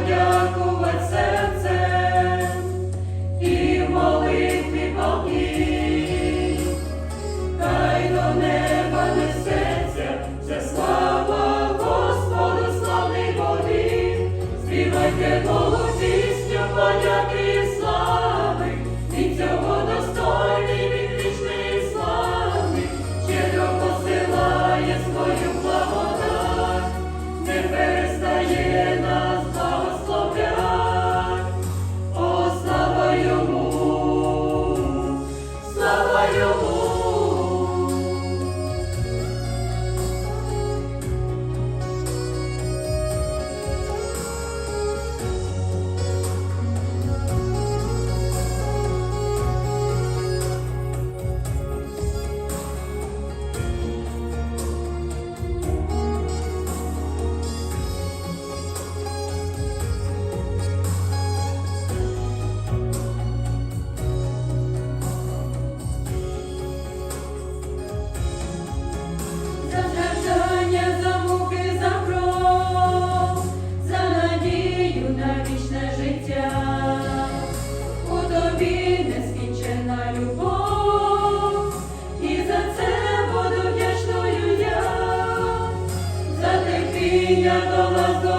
подякувать серцем і молитві полки, хай до неба несеться, вся слава Господу, славний Богів, співайте Богу пісню. і за це буду вдячною я, за такий до вас.